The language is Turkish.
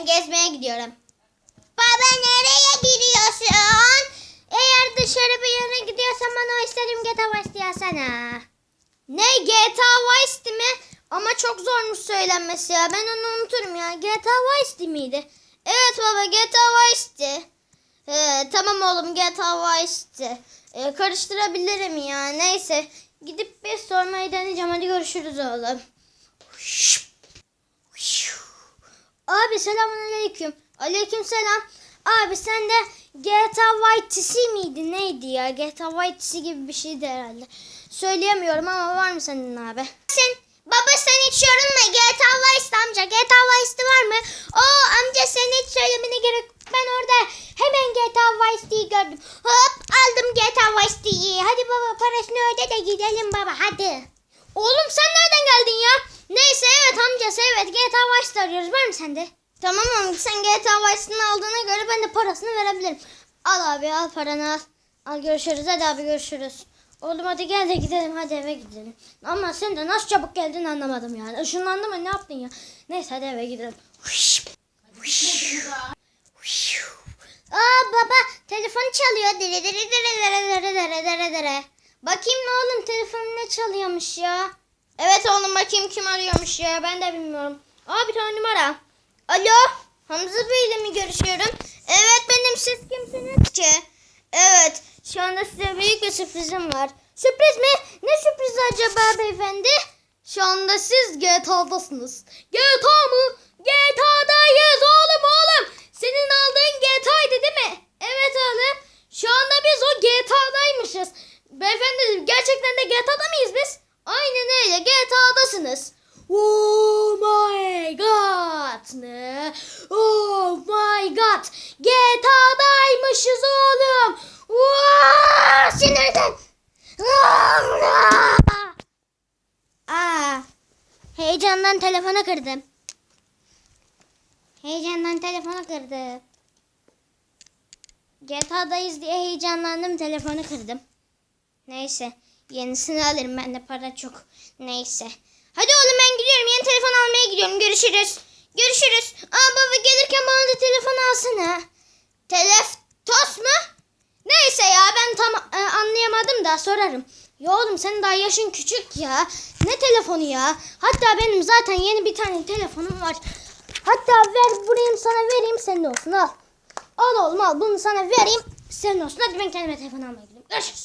Ben gezmeye gidiyorum. Baba nereye gidiyorsun? Eğer dışarı bir yere gidiyorsan bana o istediğim GTA Vice yazsana. Ne GTA Vice mi? Ama çok zormuş söylenmesi ya. Ben onu unuturum ya. GTA Vice miydi? Evet baba GTA Vice'ti. Ee, tamam oğlum GTA Vice'ti. Ee, karıştırabilirim ya. Neyse. Gidip bir sormayı deneyeceğim. Hadi görüşürüz oğlum. Abi selamünaleyküm. Aleyküm selam. Abi sen de GTA Vice miydi neydi ya? GTA Vice gibi bir şeydi herhalde. Söyleyemiyorum ama var mı senin abi? Sen baba sen hiç yorulma GTA Vice amca. GTA Vice'de var mı? Oo amca sen hiç söylemene gerek. Ben orada hemen GTA Vice'yi gördüm. Hop aldım GTA Vice'yi. Hadi baba parasını öde de gidelim baba hadi. Oğlum sen nereden geldin ya? Neyse evet amcası evet GTA Vice'da arıyoruz. Var mı sende? Tamam ama sen GTA Vice'ını aldığına göre ben de parasını verebilirim. Al abi al paranı al. Al görüşürüz hadi abi görüşürüz. Oğlum hadi gel de gidelim hadi eve gidelim. Ama sen de nasıl çabuk geldin anlamadım yani. Işınlandı mı ne yaptın ya? Neyse hadi eve gidelim. Aa baba telefon çalıyor. Dere dere dere dere dere dere dere. Bakayım ne oğlum telefon ne çalıyormuş ya. Bakayım kim arıyormuş ya ben de bilmiyorum. Aa bir tane numara. Alo Hamza Bey ile mi görüşüyorum? Evet benim siz kimsiniz ki? Evet şu anda size büyük bir sürprizim var. Sürpriz mi? Ne sürprizi acaba beyefendi? Şu anda siz GTA'dasınız. GTA mı? GTA'dayız oğlum oğlum. Senin aldığın GTA'ydı değil mi? Evet oğlum. Şu anda biz o GTA'daymışız. Beyefendi gerçekten de GTA'da mıyız biz? Aynen öyle GTA'dasınız. Oh my god. Ne? Oh my god. GTA'daymışız oğlum. Wow, sinirden. Aa, heyecandan telefonu kırdım. Heyecandan telefonu kırdım. GTA'dayız diye heyecanlandım telefonu kırdım. Neyse yenisini alırım ben de para çok. Neyse. Hadi oğlum ben gidiyorum yeni telefon almaya gidiyorum görüşürüz. Görüşürüz. Aa baba gelirken bana da telefon alsana. Telef tos mu? Neyse ya ben tam e, anlayamadım da sorarım. Ya oğlum senin daha yaşın küçük ya. Ne telefonu ya? Hatta benim zaten yeni bir tane telefonum var. Hatta ver burayım sana vereyim senin olsun al. Al oğlum al bunu sana vereyim senin olsun. Hadi ben kendime telefon almaya gidiyorum. Görüşürüz.